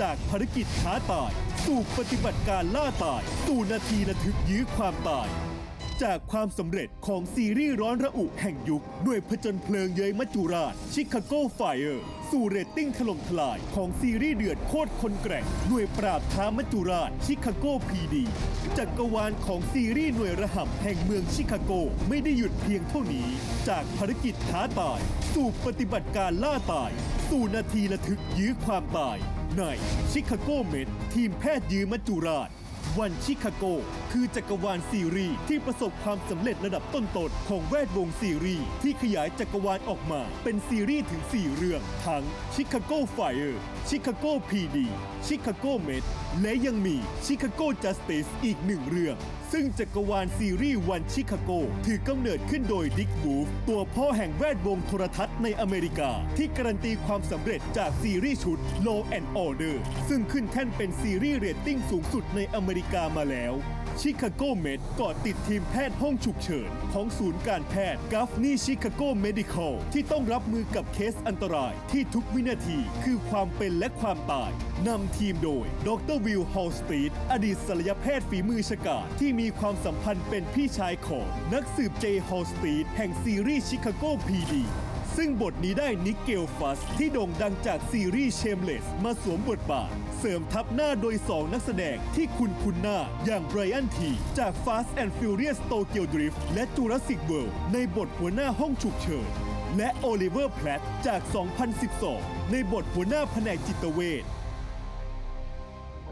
จากภารกิจท้าตาย สู่ปฏิบัติการล่าตายสู่นาทีระทึกยื้อความตาย จากความสำเร็จของซีรีส์ร้อนระอุแห่งยุคด้วยผจญเพลิงเย้ยมัจจุราชชิคาโกไฟเออร์สู่เรตติ้งถล่มทลายของซีรีส์เดือดโคตรคนแกร่งหน่วยปราบท้ามัจจุราชชิคาโกพีดีจักรวาลของซีรีส์หน่วยระห่ำแห่งเมืองชิคาโกไม่ได้หยุดเพียงเท่านี้ จากภารกิจท้าตาย สู่ปฏิบัติการล่าตาย สู่นาทีระทึกยื้อความตาย ในชิคาโกเมดทีมแพทย์ยืมัจจุราช วันชิคาโก คือจักรวาลซีรีส์ที่ประสบความสำเร็จระดับต้นๆของแวดวงซีรีส์ที่ขยายจักรวาลออกมา เป็นซีรีส์ถึง 4 เรื่อง ทั้งชิคาโกไฟเออร์ชิคาโกพีดีชิคาโกเมดและยังมีชิคาโกจัสติสอีกหนึ่งเรื่องซึ่งจักรวาลซีรีส์วันชิคาโก ถือกำเนิดขึ้นโดยดิกบูฟตัวพ่อแห่งแวดวงโทรทัศน์ในอเมริกา ที่การันตีความสำเร็จจากซีรีส์ชุด Law and Order ซึ่งขึ้นแท่นเป็นซีรีส์เรตติ้งสูงสุดในอเมริกามาแล้ว ชิคาโกเมดก่อติดทีมแพทย์ห้องฉุกเฉิน ของศูนย์การแพทย์กัฟนี่ชิคาโกเมดิคอลที่ต้องรับมือกับเคสอันตรายที่ทุกวินาทีคือความเป็นและความตายนำทีมโดย ดรวิลฮอลสตีดอดีตศัลยแพทย์ฝีมือฉกาจที่มีความสัมพันธ์เป็นพี่ชายของนักสืบเจฮอลสตีดแห่งซีรีส์ชิคาโกพีดี ซึ่งบทนี้ได้นิกเกลฟัสที่โด่งดังจากซีรีส์เชมเลสมาสวมบทบาท เสริมทับหน้าโดย 2 นักแสดงที่คุณคุณหน้าอย่างไบรอันทีจาก Fast and Furious Tokyo Drift และ Jurassic World ในบทหัวหน้าห้องฉุกเฉินและโอลิเวอร์แพลตจาก 2012 ในบทหัวหน้าแผนกจิตเวช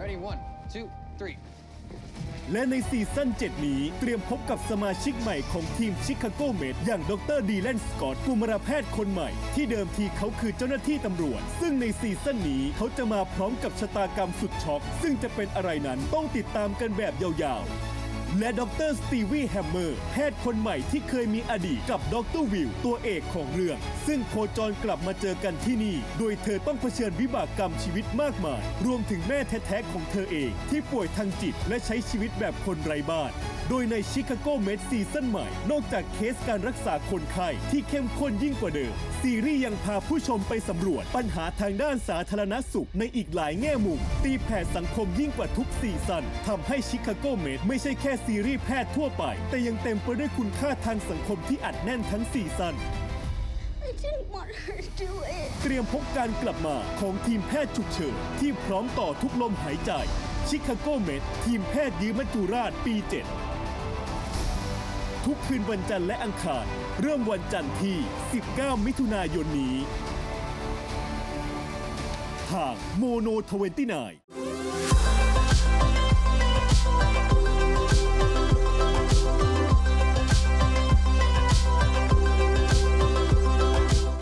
Ready, one, two, three. และในซีซั่น 7 นี้เตรียมพบกับสมาชิกใหม่ของทีมชิคาโกเมดอย่างดรดีแลนสกอตกุมารแพทย์คนใหม่ ที่เดิมทีเขาคือเจ้าหน้าที่ตำรวจ ซึ่งในซีซั่นนี้เขาจะมาพร้อมกับชะตากรรมสุดช็อก ซึ่งจะเป็นอะไรนั้นต้องติดตามกันแบบยาวๆ และดรสตีวีแฮมเมอร์แพทย์คนใหม่ที่เคยมีอดีตกับดรวิลตัวเอกของเรื่อง ซึ่งโคจรกลับมาเจอกันที่นี่ โดยเธอต้องเผชิญวิบากกรรมชีวิตมากมาย รวมถึงแม่แท้ๆของเธอเอง ที่ป่วยทางจิตและใช้ชีวิตแบบคนไร้บ้านโดยในชิคาโกเมดซีซั่นใหม่ นอกจากเคสการรักษาคนไข้ที่เข้มข้นยิ่งกว่าเดิม ซีรีส์ยังพาผู้ชมไปสำรวจปัญหาทางด้านสาธารณสุขในอีกหลายแง่มุม ตีแผ่สังคมยิ่งกว่าทุกซีซั่นทำให้ชิคาโกเมดไม่ใช่แค่ซีรีส์แพทย์ทั่วไป แต่ยังเต็มไปด้วยคุณค่าทางสังคมที่อัดแน่นทั้งซีซั่น I didn't want her to do it. เตรียมพบการกลับมาของทีมแพทย์ฉุกเฉินที่พร้อมต่อทุกลมหายใจ ชิคาโกเมดทีมแพทย์ยื้อมัจจุราชปี 7 ทุกคืนวันจันทร์และอังคาร เริ่มวันจันทร์ที่ 19 มิถุนายนนี้ ทางโมโน29